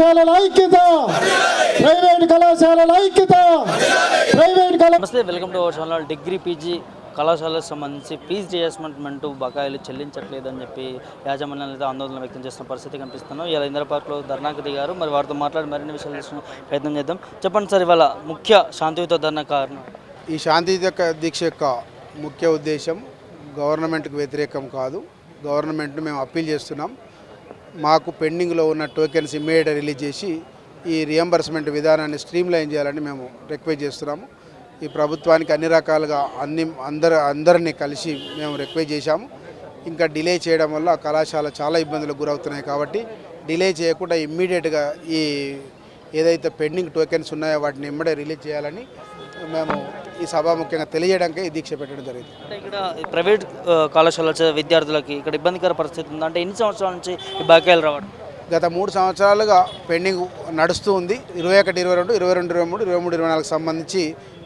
కళాశాలల ఐక్యత. ప్రైవేట్ కళాశాలల ఐక్యత. ప్రైవేట్ కళా నమస్తే welcome to our channel. Degree PG కళాశాలకు సంబంధించి ఫీజు రియంబర్స్మెంట్ బకాయిలు చెల్లించట్లేదని చెప్పి యాజమాన్యాలు అయితే ఆందోళన వ్యక్తం చేస్తున్న పరిస్థితి కనిపిస్తున్నాం ఇలా ఇందిరా పార్క్లో ధర్నాకు దిగారు మరి వారితో మాట్లాడి మరిన్ని విషయాలు తెలుసుకునే ప్రయత్నం చేద్దాం. చెప్పండి సార్ ఇవాళ ముఖ్య శాంతియుత ధర్నా కారణం. ఈ శాంతి యొక్క దీక్ష యొక్క ముఖ్య ఉద్దేశం గవర్నమెంట్కి వ్యతిరేకం కాదు. గవర్నమెంట్ను మేము అప్పీల్ చేస్తున్నాం. మాకు పెండింగ్లో ఉన్న టోకెన్స్ ఇమ్మీడియట్ రిలీజ్ చేసి ఈ రియంబర్స్మెంట్ విధానాన్ని స్ట్రీమ్లైన్ చేయాలని మేము రిక్వెస్ట్ చేస్తున్నాము. ఈ ప్రభుత్వానికి అన్ని రకాలుగా అన్ని అందరు అందరినీ కలిసి మేము రిక్వెస్ట్ చేశాము. ఇంకా డిలే చేయడం వల్ల కళాశాల చాలా ఇబ్బందులకు గురవుతున్నాయి కాబట్టి డిలే చేయకుండా ఇమ్మీడియట్గా ఈ ఏదైతే పెండింగ్ టోకెన్స్ ఉన్నాయో వాటిని ఇమ్మడే రిలీజ్ చేయాలని మేము ఈ సభాముఖ్యంగా తెలియడానికే ఈ దీక్ష పెట్టడం జరిగింది. అంటే ఇక్కడ ప్రైవేట్ కళాశాల విద్యార్థులకి ఇక్కడ ఇబ్బందికర పరిస్థితి ఉంది. అంటే ఎన్ని సంవత్సరాల నుంచి ఈ బకాయిలు రావడం? గత మూడు సంవత్సరాలుగా పెండింగ్ నడుస్తూ ఉంది. ఇరవై ఒకటి ఇరవై రెండు ఇరవై రెండు ఇరవై మూడు ఇరవై మూడు ఇరవై నాలుగు సంబంధించి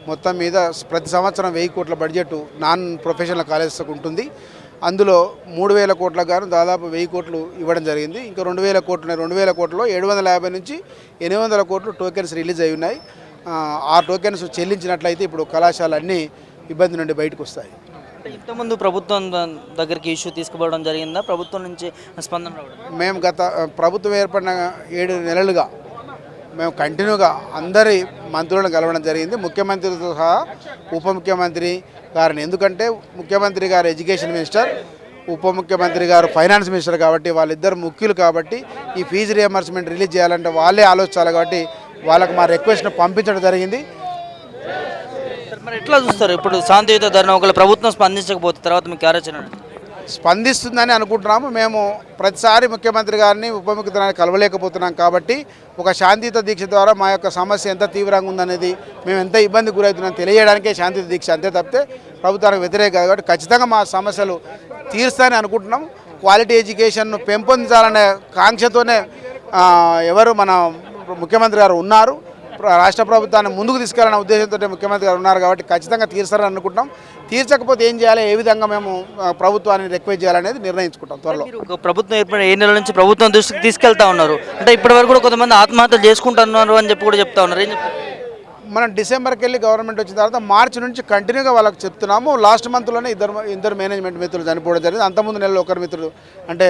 మొత్తం మీద ప్రతి సంవత్సరం వెయ్యి కోట్ల బడ్జెట్ నాన్ ప్రొఫెషనల్ కాలేజెస్కి ఉంటుంది. అందులో మూడు వేల కోట్లకు గాను దాదాపు వెయ్యి కోట్లు ఇవ్వడం జరిగింది. ఇంకా రెండు వేల కోట్లు ఉన్నాయి. రెండు వేల కోట్లలో ఏడు వందల యాభై నుంచి ఎనిమిది వందల కోట్లు టోకెన్స్ రిలీజ్ అయి ఉన్నాయి. ఆ, టోకెన్స్ చెల్లించినట్లయితే ఇప్పుడు కళాశాల అన్నీ ఇబ్బంది నుండి బయటకు వస్తాయి. ఇంతకుముందు ప్రభుత్వం దగ్గరికి ఇష్యూ తీసుకుపోవడం జరిగిందా? ప్రభుత్వం నుంచి స్పందన మేము గత ప్రభుత్వం ఏర్పడిన ఏడు నెలలుగా మేము కంటిన్యూగా అందరి మంత్రులను కలవడం జరిగింది. ముఖ్యమంత్రితో సహా ఉప ముఖ్యమంత్రి గారిని. ఎందుకంటే ముఖ్యమంత్రి గారు ఎడ్యుకేషన్ మినిస్టర్ ఉప ముఖ్యమంత్రి గారు ఫైనాన్స్ మినిస్టర్ కాబట్టి వాళ్ళిద్దరు ముఖ్యులు కాబట్టి ఈ ఫీజు రియంబర్స్మెంట్ రిలీజ్ చేయాలంటే వాళ్ళే ఆలోచించాలి కాబట్టి వాళ్ళకు మా రిక్వెస్ట్ను పంపించడం జరిగింది. మరి ఎట్లా చూస్తారు? ఇప్పుడు శాంతియుత ధర్నా ఒకవేళ ప్రభుత్వం స్పందించకపోతే తర్వాత మీకు కార్యాచరణ స్పందిస్తుందని అనుకుంటున్నాము. మేము ప్రతిసారి ముఖ్యమంత్రి గారిని ఉప ముఖ్యమంత్రి కలవలేకపోతున్నాం కాబట్టి ఒక శాంతియుత దీక్ష ద్వారా మా యొక్క సమస్య ఎంత తీవ్రంగా ఉందనేది మేము ఎంత ఇబ్బంది గురవుతున్నాం తెలియడానికే శాంతియుత దీక్ష అంతే తప్పితే ప్రభుత్వానికి వ్యతిరేక కాబట్టి ఖచ్చితంగా మా సమస్యలు తీరుస్తాయని అనుకుంటున్నాం. క్వాలిటీ ఎడ్యుకేషన్ను పెంపొందించాలనే కాంక్షతోనే ఎవరు మన ముఖ్యమంత్రి గారు ఉన్నారు. రాష్ట్ర ప్రభుత్వాన్ని ముందుకు తీసుకెళ్ళనే ఉద్దేశంతో ముఖ్యమంత్రి గారు ఉన్నారు కాబట్టి ఖచ్చితంగా తీర్చారని అనుకుంటున్నాం. తీర్చకపోతే ఏం చేయాలి? ఏ విధంగా మేము ప్రభుత్వాన్ని రిక్వెస్ట్ చేయాలనేది నిర్ణయించుకుంటాం త్వరలో. ప్రభుత్వం ఏర్పడిన ఏ నెలల నుంచి ప్రభుత్వం దృష్టికి తీసుకెళ్తా ఉన్నారు? అంటే ఇప్పటి వరకు కూడా కొంతమంది ఆత్మహత్యలు చేసుకుంటున్నారు అని చెప్పి కూడా చెప్తా ఉన్నారు. ఏం మనం డిసెంబర్కి వెళ్ళి గవర్నమెంట్ వచ్చిన తర్వాత మార్చి నుంచి కంటిన్యూగా వాళ్ళకి చెప్తున్నాము. లాస్ట్ మంత్లోనే ఇద్దరు ఇద్దరు మేనేజ్మెంట్ మిత్రులు చనిపోవడం జరిగింది. అంతకుముందు నెలలో ఒకరు మిత్రుడు అంటే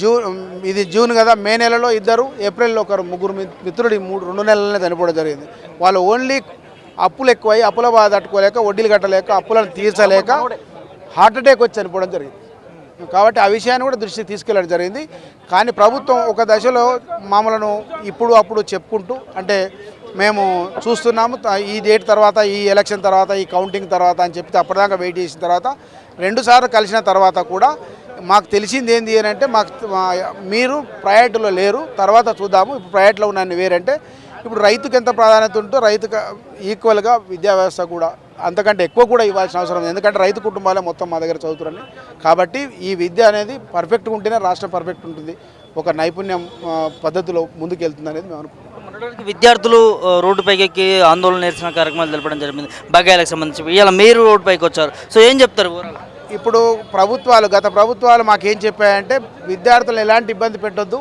జూన్ ఇది జూన్ కదా మే నెలలో ఇద్దరు ఏప్రిల్లో ఒకరు ముగ్గురు మిత్రుడి మూడు రెండు నెలలనే చనిపోవడం జరిగింది. వాళ్ళు ఓన్లీ అప్పులు ఎక్కువై అప్పుల బాధ తట్టుకోలేక వడ్డీలు కట్టలేక అప్పులను తీర్చలేక హార్ట్అటాక్ వచ్చి చనిపోవడం జరిగింది. కాబట్టి ఆ విషయాన్ని కూడా దృష్టికి తీసుకెళ్ళడం జరిగింది. కానీ ప్రభుత్వం ఒక దశలో మామూలను ఇప్పుడు అప్పుడు చెప్పుకుంటూ అంటే మేము చూస్తున్నాము. ఈ డేట్ తర్వాత ఈ ఎలక్షన్ తర్వాత ఈ కౌంటింగ్ తర్వాత అని చెప్తే అప్పటిదాకా వెయిట్ చేసిన తర్వాత రెండుసార్లు కలిసిన తర్వాత కూడా మాకు తెలిసింది ఏంది అని అంటే మాకు మీరు ప్రయారిటీలో లేరు. తర్వాత చూద్దాము. ఇప్పుడు ప్రయారిటీలో ఉన్నాను వేరంటే ఇప్పుడు రైతుకు ఎంత ప్రాధాన్యత ఉంటుందో రైతుకు ఈక్వల్గా విద్యా వ్యవస్థ కూడా అంతకంటే ఎక్కువ కూడా ఇవ్వాల్సిన అవసరం ఉంది. ఎందుకంటే రైతు కుటుంబాలే మొత్తం మా దగ్గర చదువుతున్నారని కాబట్టి ఈ విద్య అనేది పర్ఫెక్ట్గా ఉంటేనే రాష్ట్రం పర్ఫెక్ట్ ఉంటుంది. ఒక నైపుణ్యం పద్ధతిలో ముందుకు వెళ్తుంది అనేది మేము అనుకుంటున్నాం. మొన్నటివరకు విద్యార్థులు రోడ్డు రోడ్డుపైకి ఎక్కి ఆందోళన నిరసన కార్యక్రమాలు తెలపడం జరిగింది. బకాయిలకు సంబంధించి ఇవాళ మీరు రోడ్డుపైకి వచ్చారు. సో ఏం చెప్తారు ఇప్పుడు ప్రభుత్వాలు గత ప్రభుత్వాలు మాకేం చెప్పాయంటే విద్యార్థులు ఎలాంటి ఇబ్బంది పెట్టొద్దు.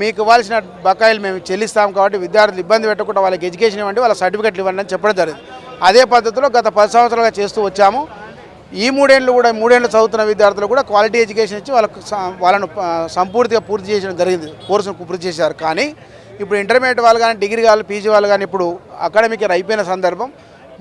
మీకు ఇవ్వాల్సిన బకాయిలు మేము చెల్లిస్తాం కాబట్టి విద్యార్థులు ఇబ్బంది పెట్టకుండా వాళ్ళకి ఎడ్యుకేషన్ ఇవ్వండి వాళ్ళ సర్టిఫికెట్లు ఇవ్వండి అని చెప్పడం జరిగింది. అదే పద్ధతిలో గత పది సంవత్సరాలుగా చేస్తూ వచ్చాము. ఈ మూడేళ్ళు కూడా మూడేళ్ళు చదువుతున్న విద్యార్థులు కూడా క్వాలిటీ ఎడ్యుకేషన్ ఇచ్చి వాళ్ళకు వాళ్ళను సంపూర్తిగా పూర్తి చేయడం జరిగింది. కోర్సును పూర్తి చేశారు. కానీ ఇప్పుడు ఇంటర్మీడియట్ వాళ్ళు కానీ డిగ్రీ వాళ్ళు పీజీ వాళ్ళు కానీ ఇప్పుడు అకాడమిక్ ఇయర్ అయిపోయిన సందర్భం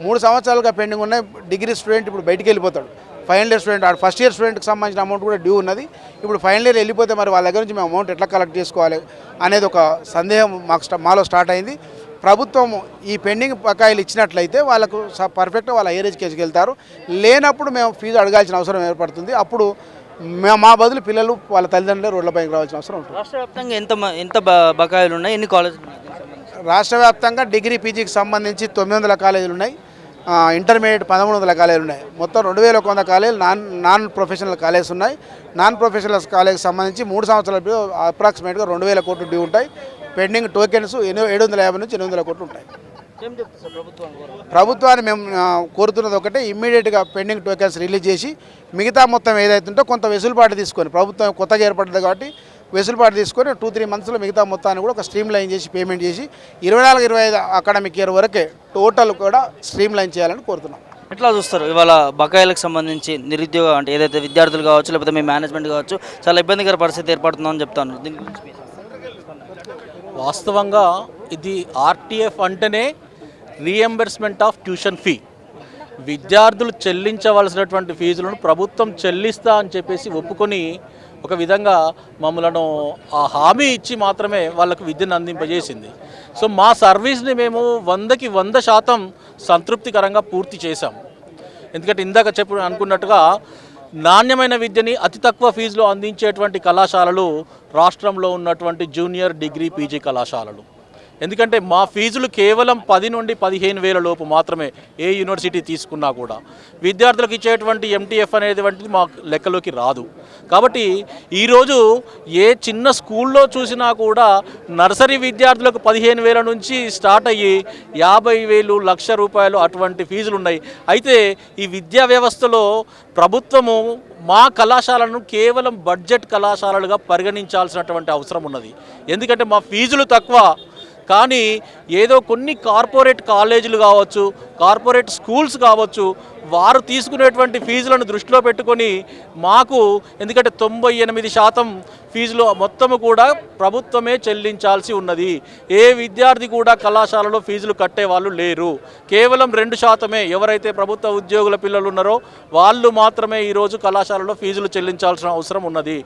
మూడు సంవత్సరాలుగా పెండింగ్ ఉన్న డిగ్రీ స్టూడెంట్ ఇప్పుడు బయటికి వెళ్ళిపోతాడు. ఫైనల్ ఇయర్ స్టూడెంట్ ఆడు ఫస్ట్ ఇయర్ స్టూడెంట్కి సంబంధించిన అమౌంట్ కూడా డ్యూ ఉన్నది. ఇప్పుడు ఫైనల్ ఇయర్ వెళ్ళిపోతే మరి వాళ్ళ దగ్గర నుంచి మేము అమౌంట్ ఎట్లా కలెక్ట్ చేసుకోవాలి అనేది ఒక సందేహం మాకు మాలో స్టార్ట్ అయింది. ప్రభుత్వం ఈ పెండింగ్ బకాయిలు ఇచ్చినట్లయితే వాళ్ళకు పర్ఫెక్ట్గా వాళ్ళ హైయర్ ఎడ్యుకేషన్కి వెళ్తారు. లేనప్పుడు మేము ఫీజు అడగాల్సిన అవసరం ఏర్పడుతుంది. అప్పుడు మే- మా బదులు పిల్లలు వాళ్ళ తల్లిదండ్రులు రోడ్లపైకి రావాల్సిన అవసరం ఉంటుంది. రాష్ట్ర వ్యాప్తంగా ఎంత ఎంత బకాయిలు ఉన్నాయి? ఎన్ని కాలేజీలు? రాష్ట్ర వ్యాప్తంగా డిగ్రీ పీజీకి సంబంధించి తొమ్మిది వందల కాలేజీలు ఉన్నాయి. ఇంటర్మీడియట్ పదమూడు వందల కాలేజీలు ఉన్నాయి. మొత్తం రెండు వేల ఒక వంద కాలేజీలు నాన్ నాన్ ప్రొఫెషనల్ కాలేజెస్ ఉన్నాయి. నాన్ ప్రొఫెషనల్ కాలేజీకి సంబంధించి మూడు సంవత్సరాల అప్రాక్సిమేట్గా రెండు వేల కోట్లు డ్యూ ఉంటాయి. పెండింగ్ టోకెన్స్ ఎనిమిది ఏడు వందల యాభై నుంచి ఎనిమిది వందల కోట్లు ఉంటాయి. ప్రభుత్వాన్ని మేము కోరుతున్నది ఒకటే ఇమ్మీడియట్గా పెండింగ్ టోకెన్స్ రిలీజ్ చేసి మిగతా మొత్తం ఏదైతుందో కొంత వెసులుబాటు తీసుకొని ప్రభుత్వం కొత్తగా ఏర్పడ్డది కాబట్టి వెసులుబాటు తీసుకొని టూ త్రీ మంత్స్లో మిగతా మొత్తాన్ని కూడా ఒక స్ట్రీమ్ లైన్ చేసి పేమెంట్ చేసి ఇరవై నాలుగు ఇరవై ఐదు అకాడమిక్ ఇయర్ వరకే టోటల్ కూడా స్ట్రీమ్ లైన్ చేయాలని కోరుతున్నాం. ఎట్లా చూస్తారు? ఇవాళ బకాయిలకు సంబంధించి నిరుద్యోగ అంటే ఏదైతే విద్యార్థులు కావచ్చు లేకపోతే మీ మేనేజ్మెంట్ కావచ్చు చాలా ఇబ్బందికర పరిస్థితి ఏర్పడుతుందని చెప్తాను. దీని గురించి వాస్తవంగా ఇది ఆర్టీఎఫ్ అంటేనే రీఎంబర్స్మెంట్ ఆఫ్ ట్యూషన్ ఫీ విద్యార్థులు చెల్లించవలసినటువంటి ఫీజులను ప్రభుత్వం చెల్లిస్తా అని చెప్పేసి ఒప్పుకొని ఒక విధంగా మమ్మలను ఆ హామీ ఇచ్చి మాత్రమే వాళ్ళకు విద్యను అందింపజేసింది. సో మా సర్వీస్ని మేము వందకి వంద శాతం సంతృప్తికరంగా పూర్తి చేశాం. ఎందుకంటే ఇందాక చెప్పు అనుకున్నట్టుగా నాణ్యమైన విద్యని అతి తక్కువ ఫీజులో అందించేటువంటి కళాశాలలు రాష్ట్రంలో ఉన్నటువంటి జూనియర్ డిగ్రీ పీజీ కళాశాలలు. ఎందుకంటే మా ఫీజులు కేవలం పది నుండి పదిహేను వేల లోపు మాత్రమే ఏ యూనివర్సిటీ తీసుకున్నా కూడా. విద్యార్థులకు ఇచ్చేటువంటి ఎంటీఎఫ్ అనేది వంటిది మా లెక్కలోకి రాదు. కాబట్టి ఈరోజు ఏ చిన్న స్కూల్లో చూసినా కూడా నర్సరీ విద్యార్థులకు పదిహేను వేల నుంచి స్టార్ట్ అయ్యి యాభై వేలు లక్ష రూపాయలు అటువంటి ఫీజులు ఉన్నాయి. అయితే ఈ విద్యా వ్యవస్థలో ప్రభుత్వము మా కళాశాలను కేవలం బడ్జెట్ కళాశాలలుగా పరిగణించాల్సినటువంటి అవసరం ఉన్నది. ఎందుకంటే మా ఫీజులు తక్కువ కానీ ఏదో కొన్ని కార్పొరేట్ కాలేజీలు కావచ్చు కార్పొరేట్ స్కూల్స్ కావచ్చు వారు తీసుకునేటువంటి ఫీజులను దృష్టిలో పెట్టుకొని మాకు ఎందుకంటే తొంభై ఎనిమిది శాతం ఫీజులు మొత్తము కూడా ప్రభుత్వమే చెల్లించాల్సి ఉన్నది. ఏ విద్యార్థి కూడా కళాశాలలో ఫీజులు కట్టే వాళ్ళు లేరు. కేవలం రెండు శాతమే ఎవరైతే ప్రభుత్వ ఉద్యోగుల పిల్లలు ఉన్నారో వాళ్ళు మాత్రమే ఈరోజు కళాశాలలో ఫీజులు చెల్లించాల్సిన అవసరం ఉన్నది.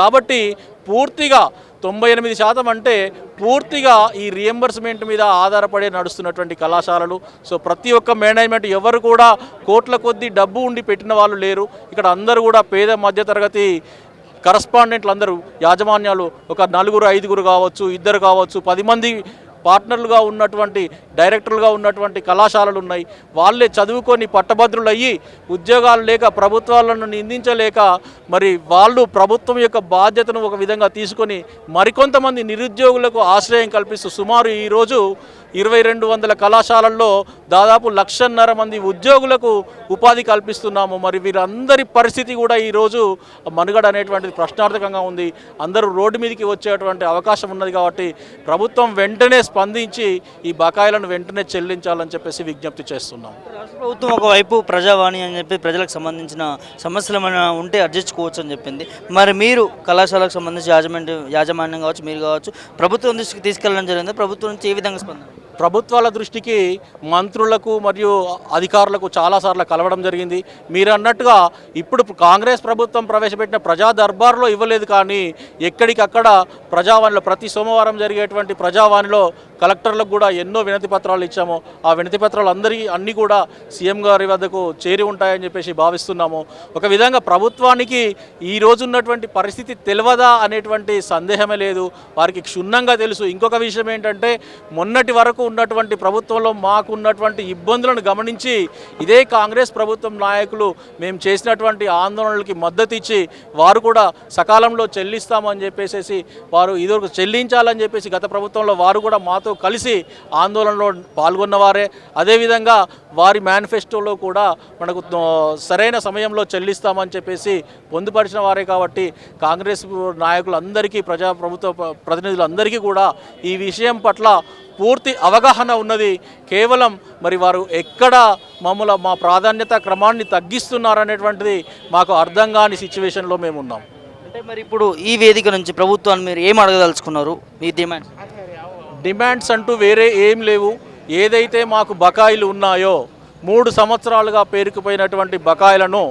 కాబట్టి పూర్తిగా తొంభై ఎనిమిది శాతం అంటే పూర్తిగా ఈ రియంబర్స్మెంట్ మీద ఆధారపడి నడుస్తున్నటువంటి కళాశాలలు. సో ప్రతి ఒక్క మేనేజ్మెంట్ ఎవరు కూడా కోట్ల కొద్దీ డబ్బు ఉండి పెట్టిన వాళ్ళు లేరు. ఇక్కడ అందరూ కూడా పేద మధ్యతరగతి కరస్పాండెంట్లు అందరూ యాజమాన్యాలు ఒక నలుగురు ఐదుగురు కావచ్చు ఇద్దరు కావచ్చు పది మంది పార్ట్నర్లుగా ఉన్నటువంటి డైరెక్టర్లుగా ఉన్నటువంటి కళాశాలలు ఉన్నాయి. వాళ్ళే చదువుకొని పట్టభద్రులయ్యి ఉద్యోగాలు లేక ప్రభుత్వాలను నిందించలేక మరి వాళ్ళు ప్రభుత్వం యొక్క బాధ్యతను ఒక విధంగా తీసుకొని మరికొంతమంది నిరుద్యోగులకు ఆశ్రయం కల్పిస్తూ సుమారు ఈరోజు ఇరవై రెండు వందల కళాశాలల్లో దాదాపు లక్షన్నర మంది ఉద్యోగులకు ఉపాధి కల్పిస్తున్నాము. మరి వీరందరి పరిస్థితి కూడా ఈరోజు మనుగడ అనేటువంటిది ప్రశ్నార్థకంగా ఉంది. అందరూ రోడ్డు మీదకి వచ్చేటువంటి అవకాశం ఉన్నది కాబట్టి ప్రభుత్వం వెంటనే స్పందించి ఈ బకాయిలను వెంటనే చెల్లించాలని చెప్పేసి విజ్ఞప్తి చేస్తున్నాం. రాష్ట్ర ప్రభుత్వం ఒకవైపు ప్రజావాణి అని చెప్పి ప్రజలకు సంబంధించిన సమస్యలు ఏమైనా ఉంటే అర్జించుకోవచ్చు అని చెప్పింది. మరి మీరు కళాశాలకు సంబంధించి యాజమాన్యం యాజమాన్యం కావచ్చు మీరు కావచ్చు ప్రభుత్వం దృష్టికి తీసుకెళ్ళడం జరిగింది? ప్రభుత్వం నుంచి ఏ విధంగా స్పందన? ప్రభుత్వాల దృష్టికి మంత్రులకు మరియు అధికారులకు చాలాసార్లు కలవడం జరిగింది. మీరు అన్నట్టుగా ఇప్పుడు కాంగ్రెస్ ప్రభుత్వం ప్రవేశపెట్టిన ప్రజా దర్బార్లో ఇవ్వలేదు కానీ ఎక్కడికక్కడ ప్రజావాణిలో ప్రతి సోమవారం జరిగేటువంటి ప్రజావాణిలో కలెక్టర్లకు కూడా ఎన్నో వినతి పత్రాలు ఇచ్చాము. ఆ వినతి పత్రాలు అందరికీ అన్నీ కూడా సీఎం గారి వద్దకు చేరి ఉంటాయని చెప్పేసి భావిస్తున్నాము. ఒక విధంగా ప్రభుత్వానికి ఈ రోజు ఉన్నటువంటి పరిస్థితి తెలియదా అనేటువంటి సందేహమే లేదు. వారికి క్షుణ్ణంగా తెలుసు. ఇంకొక విషయం ఏంటంటే మొన్నటి వరకు ఉన్నటువంటి ప్రభుత్వంలో మాకు ఉన్నటువంటి ఇబ్బందులను గమనించి ఇదే కాంగ్రెస్ ప్రభుత్వం నాయకులు మేము చేసినటువంటి ఆందోళనలకి మద్దతు ఇచ్చి వారు కూడా సకాలంలో చెల్లిస్తామని చెప్పేసి వారు ఇదివరకు చెల్లించాలని చెప్పేసి గత ప్రభుత్వంలో వారు కూడా మాతో కలిసి ఆందోళనలో పాల్గొన్నవారే. అదేవిధంగా వారి మేనిఫెస్టోలో కూడా మనకు సరైన సమయంలో చెల్లిస్తామని చెప్పేసి పొందుపరిచిన వారే కాబట్టి కాంగ్రెస్ నాయకులందరికీ ప్రజా ప్రభుత్వ ప్రతినిధులందరికీ కూడా ఈ విషయం పట్ల పూర్తి అవగాహన ఉన్నది. కేవలం మరి వారు ఎక్కడ మమ్మల్ని మా ప్రాధాన్యత క్రమాన్ని తగ్గిస్తున్నారనేటువంటిది మాకు అర్థం కాని సిచ్యువేషన్లో మేము ఉన్నాం. అంటే మరి ఇప్పుడు ఈ వేదిక నుంచి ప్రభుత్వాన్ని మీరు ఏం అడగదలుచుకున్నారు? మీ డిమాండ్ డిమాండ్స్ అంటూ వేరే ఏం లేవు. ఏదైతే మాకు బకాయిలు ఉన్నాయో మూడు సంవత్సరాలుగా పేరుకుపోయినటువంటి బకాయిలను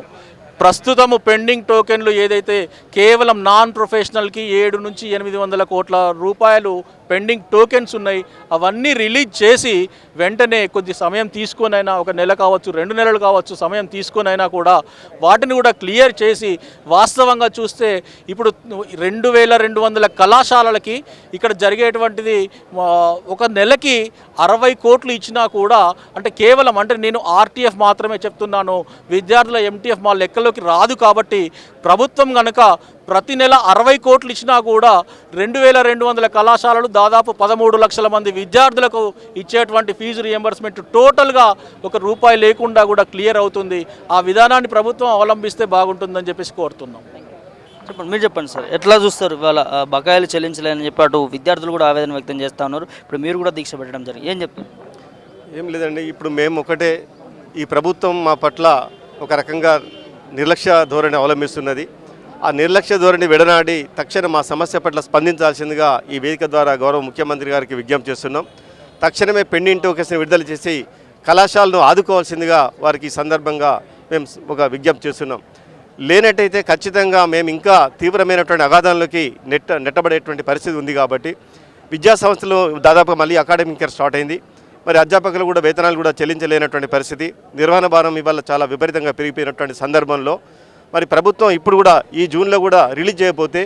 ప్రస్తుతము పెండింగ్ టోకెన్లు ఏదైతే కేవలం నాన్ ప్రొఫెషనల్కి ఏడు నుంచి ఎనిమిది వందల కోట్ల రూపాయలు పెండింగ్ టోకెన్స్ ఉన్నాయి అవన్నీ రిలీజ్ చేసి వెంటనే కొద్ది సమయం తీసుకొనైనా ఒక నెల కావచ్చు రెండు నెలలు కావచ్చు సమయం తీసుకొనైనా కూడా వాటిని కూడా క్లియర్ చేసి వాస్తవంగా చూస్తే ఇప్పుడు రెండు వేల రెండు వందల కళాశాలలకి ఇక్కడ జరిగేటువంటిది ఒక నెలకి అరవై కోట్లు ఇచ్చినా కూడా అంటే కేవలం అంటే నేను ఆర్టీఎఫ్ మాత్రమే చెప్తున్నాను విద్యార్థుల ఎంటీఎఫ్ మా లెక్కలు లెక్కలోకి రాదు కాబట్టి ప్రభుత్వం కనుక ప్రతి నెల అరవై కోట్లు ఇచ్చినా కూడా రెండు వేల రెండు వందల కళాశాలలు దాదాపు పదమూడు లక్షల మంది విద్యార్థులకు ఇచ్చేటువంటి ఫీజు రియంబర్స్మెంట్ టోటల్గా ఒక రూపాయి లేకుండా కూడా క్లియర్ అవుతుంది. ఆ విధానాన్ని ప్రభుత్వం అవలంబిస్తే బాగుంటుందని చెప్పేసి కోరుతున్నాం. చెప్పండి మీరు చెప్పండి సార్. ఎట్లా చూస్తారు ఇవాళ ఆ, బకాయిలు చెల్లించలేని చెప్పి అటు విద్యార్థులు కూడా ఆవేదన వ్యక్తం చేస్తూ ఉన్నారు. ఇప్పుడు మీరు కూడా దీక్ష పెట్టడం జరిగింది. ఏం చెప్తారు ఏం లేదండి ఇప్పుడు మేము ఒకటే ఈ ప్రభుత్వం మా పట్ల ఒక రకంగా నిర్లక్ష్య ధోరణి అవలంబిస్తున్నది. ఆ నిర్లక్ష్య ధోరణి విడనాడి తక్షణం మా సమస్య పట్ల స్పందించాల్సిందిగా ఈ వేదిక ద్వారా గౌరవ ముఖ్యమంత్రి గారికి విజ్ఞప్తి చేస్తున్నాం. తక్షణమే పెండింగ్ టోకెన్స్ని విడుదల చేసి కళాశాలను ఆదుకోవాల్సిందిగా వారికి సందర్భంగా మేము ఒక విజ్ఞప్తి చేస్తున్నాం. లేనట్టయితే ఖచ్చితంగా మేము ఇంకా తీవ్రమైనటువంటి అగాధంలోకి నెట్ట నెట్టబడేటువంటి పరిస్థితి ఉంది కాబట్టి విద్యా సంస్థలు దాదాపుగా మళ్ళీ అకాడమిక్ ఇయర్ స్టార్ట్ అయింది. మరి అధ్యాపకులు కూడా వేతనాలు కూడా చెల్లించలేనటువంటి పరిస్థితి. నిర్వహణ భారం ఇవాళ చాలా విపరీతంగా పెరిగిపోయినటువంటి సందర్భంలో మరి ప్రభుత్వం ఇప్పుడు కూడా ఈ జూన్లో కూడా రిలీజ్ చేయకపోతే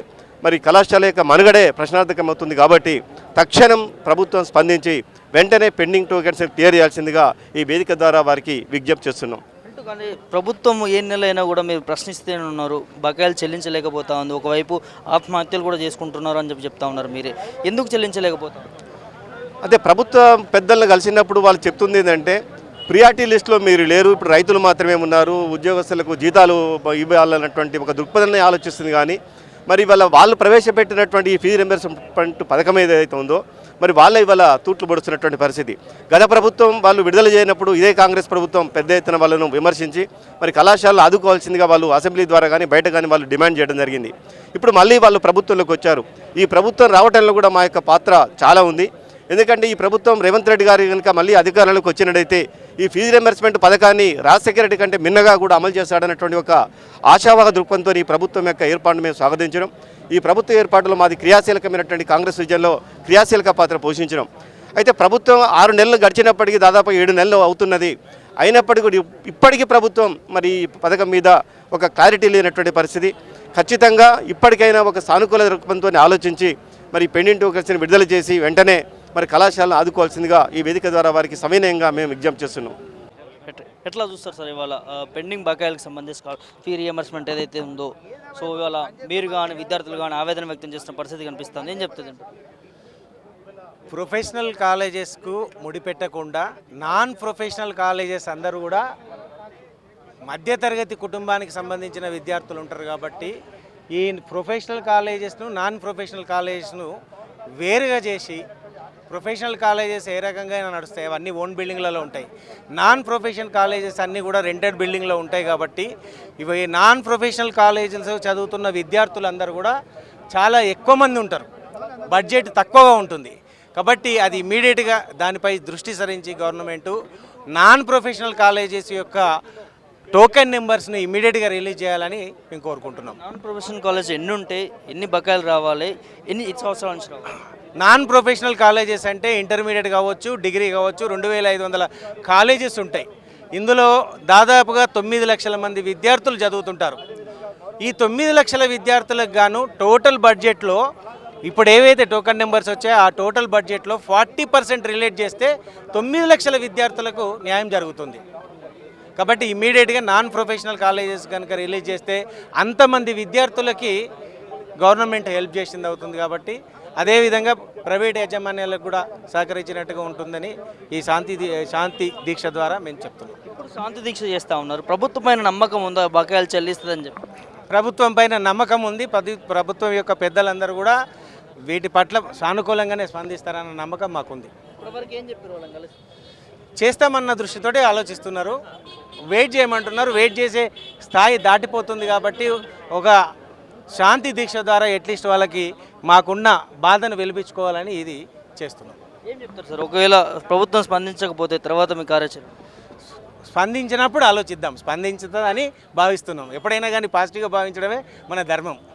మరి కళాశాల యొక్క మనుగడే ప్రశ్నార్థకం అవుతుంది కాబట్టి తక్షణం ప్రభుత్వం స్పందించి వెంటనే పెండింగ్ టోకెన్స్ క్లియర్ చేయాల్సిందిగా ఈ వేదిక ద్వారా వారికి విజ్ఞప్తి చేస్తున్నాం. కానీ ప్రభుత్వం ఏ నెల అయినా కూడా మీరు ప్రశ్నిస్తూనే ఉన్నారు బకాయిలు చెల్లించలేకపోతా ఉంది ఒకవైపు ఆత్మహత్యలు కూడా చేసుకుంటున్నారు అని చెప్పి చెప్తా ఉన్నారు మీరే. ఎందుకు చెల్లించలేకపోతా అదే ప్రభుత్వ పెద్దలను కలిసినప్పుడు వాళ్ళు చెప్తుంది ఏంటంటే ప్రియారిటీ లిస్టులో మీరు లేరు ఇప్పుడు రైతులు మాత్రమే ఉన్నారు ఉద్యోగస్తులకు జీతాలు ఇవ్వాలన్నటువంటి ఒక దృక్పథాన్ని ఆలోచిస్తుంది కానీ మరి ఇవాళ వాళ్ళు ప్రవేశపెట్టినటువంటి ఈ ఫీజు రింబర్స్మెంట్ పథకం ఏదైతే ఉందో మరి వాళ్ళ ఇవాళ తూట్లు పడుతున్నటువంటి పరిస్థితి. గత ప్రభుత్వం వాళ్ళు విడుదల చేయనప్పుడు ఇదే కాంగ్రెస్ ప్రభుత్వం పెద్ద ఎత్తున వాళ్ళను విమర్శించి మరి కళాశాలలు ఆదుకోవాల్సిందిగా వాళ్ళు అసెంబ్లీ ద్వారా కానీ బయట కానీ వాళ్ళు డిమాండ్ చేయడం జరిగింది. ఇప్పుడు మళ్ళీ వాళ్ళు ప్రభుత్వంలోకి వచ్చారు. ఈ ప్రభుత్వం రావడంలో కూడా మా యొక్క పాత్ర చాలా ఉంది. ఎందుకంటే ఈ ప్రభుత్వం రేవంత్ రెడ్డి గారు కనుక మళ్ళీ అధికారంలోకి వచ్చినట్టయితే ఈ ఫీజు రింబర్స్మెంట్ పథకాన్ని రాజశేఖర రెడ్డి కంటే మిన్నగా కూడా అమలు చేస్తాడన్నటువంటి ఒక ఆశావాహ దృక్పథంతో ఈ ప్రభుత్వం యొక్క ఏర్పాటును మేము స్వాగతించడం ఈ ప్రభుత్వ ఏర్పాటులో మాది క్రియాశీలకమైనటువంటి కాంగ్రెస్ విజయంలో క్రియాశీలక పాత్ర పోషించడం అయితే ప్రభుత్వం ఆరు నెలలు గడిచినప్పటికీ దాదాపు ఏడు నెలలు అవుతున్నది. అయినప్పటికీ కూడా ఇప్పటికీ ప్రభుత్వం మరి ఈ పథకం మీద ఒక క్లారిటీ లేనటువంటి పరిస్థితి. ఖచ్చితంగా ఇప్పటికైనా ఒక సానుకూల దృక్పథంతో ఆలోచించి మరి పెండింగ్ టోకర్స్ని విడుదల చేసి వెంటనే మరి కళాశాలను ఆదుకోవాల్సిందిగా ఈ వేదిక ద్వారా వారికి సవినయంగా మేము విజ్ఞప్తి చేస్తున్నాం. ఎట్- ఎట్లా చూస్తారు సార్ ఇవాళ పెండింగ్ బకాయిలకు సంబంధించి ఫీ రియంబర్స్మెంట్ ఏదైతే ఉందో సో ఇవాళ మీరు కానీ విద్యార్థులు కానీ ఆవేదన వ్యక్తం చేస్తున్న పరిస్థితి కనిపిస్తుంది ఏం చెప్తుంది ప్రొఫెషనల్ కాలేజెస్కు ముడిపెట్టకుండా నాన్ ప్రొఫెషనల్ కాలేజెస్ అందరూ కూడా మధ్యతరగతి కుటుంబానికి సంబంధించిన విద్యార్థులు ఉంటారు కాబట్టి ఈ ప్రొఫెషనల్ కాలేజెస్ను నాన్ ప్రొఫెషనల్ కాలేజెస్ను వేరుగా చేసి ప్రొఫెషనల్ కాలేజెస్ ఏ రకంగా అయినా నడుస్తాయి. అవన్నీ ఓన్ బిల్డింగ్లలో ఉంటాయి. నాన్ ప్రొఫెషనల్ కాలేజెస్ అన్నీ కూడా రెంటెడ్ బిల్డింగ్లో ఉంటాయి కాబట్టి ఇవి నాన్ ప్రొఫెషనల్ కాలేజెస్ చదువుతున్న విద్యార్థులందరూ కూడా చాలా ఎక్కువ మంది ఉంటారు. బడ్జెట్ తక్కువగా ఉంటుంది. కాబట్టి అది ఇమీడియట్గా దానిపై దృష్టి సరించి గవర్నమెంటు నాన్ ప్రొఫెషనల్ కాలేజెస్ యొక్క టోకెన్ నెంబర్స్ని ఇమీడియట్గా రిలీజ్ చేయాలని మేము కోరుకుంటున్నాం. నాన్ ప్రొఫెషనల్ కాలేజ్ ఎన్ని ఉంటాయి? ఎన్ని బకాయిలు రావాలి? ఎన్ని సంవత్సరాల నాన్ ప్రొఫెషనల్ కాలేజెస్ అంటే ఇంటర్మీడియట్ కావచ్చు డిగ్రీ కావచ్చు రెండు వేల ఐదు వందల కాలేజెస్ ఉంటాయి. ఇందులో దాదాపుగా తొమ్మిది లక్షల మంది విద్యార్థులు చదువుతుంటారు. ఈ తొమ్మిది లక్షల విద్యార్థులకు గాను టోటల్ బడ్జెట్లో ఇప్పుడు ఏవైతే టోకన్ నెంబర్స్ వచ్చాయో ఆ టోటల్ బడ్జెట్లో ఫార్టీ పర్సెంట్ రిలేట్ చేస్తే తొమ్మిది లక్షల విద్యార్థులకు న్యాయం జరుగుతుంది. కాబట్టి ఇమీడియట్గా నాన్ ప్రొఫెషనల్ కాలేజెస్ కనుక రిలీజ్ చేస్తే అంతమంది విద్యార్థులకి గవర్నమెంట్ హెల్ప్ చేసింది అవుతుంది కాబట్టి అదేవిధంగా ప్రైవేట్ యాజమాన్యాలకు కూడా సహకరించినట్టుగా ఉంటుందని ఈ శాంతి శాంతి దీక్ష ద్వారా మేము చెప్తున్నాం. ఇప్పుడు శాంతి దీక్ష చేస్తూ ఉన్నారు. ప్రభుత్వం పైన నమ్మకం ఉందా? బకాయిలు చెల్లిస్తుందని చెప్పి. ప్రభుత్వం పైన నమ్మకం ఉంది. ప్రభుత్వం యొక్క పెద్దలందరూ కూడా వీటి పట్ల సానుకూలంగానే స్పందిస్తారన్న నమ్మకం మాకుంది. చేస్తామన్న దృష్టితోటే ఆలోచిస్తున్నారు. వెయిట్ చేయమంటున్నారు. వెయిట్ చేసే స్థాయి దాటిపోతుంది కాబట్టి ఒక శాంతి దీక్ష ద్వారా అట్లీస్ట్ వాళ్ళకి మాకున్న బాధను వెలిపించుకోవాలని ఇది చేస్తున్నాం. ఏం చెప్తారు సార్? ఒకవేళ ప్రభుత్వం స్పందించకపోతే తర్వాత మీ కార్యాచరణ? స్పందించినప్పుడు ఆలోచిద్దాం. స్పందించుతుందని భావిస్తున్నాం. ఎప్పుడైనా కానీ పాజిటివ్గా భావించడమే మన ధర్మం.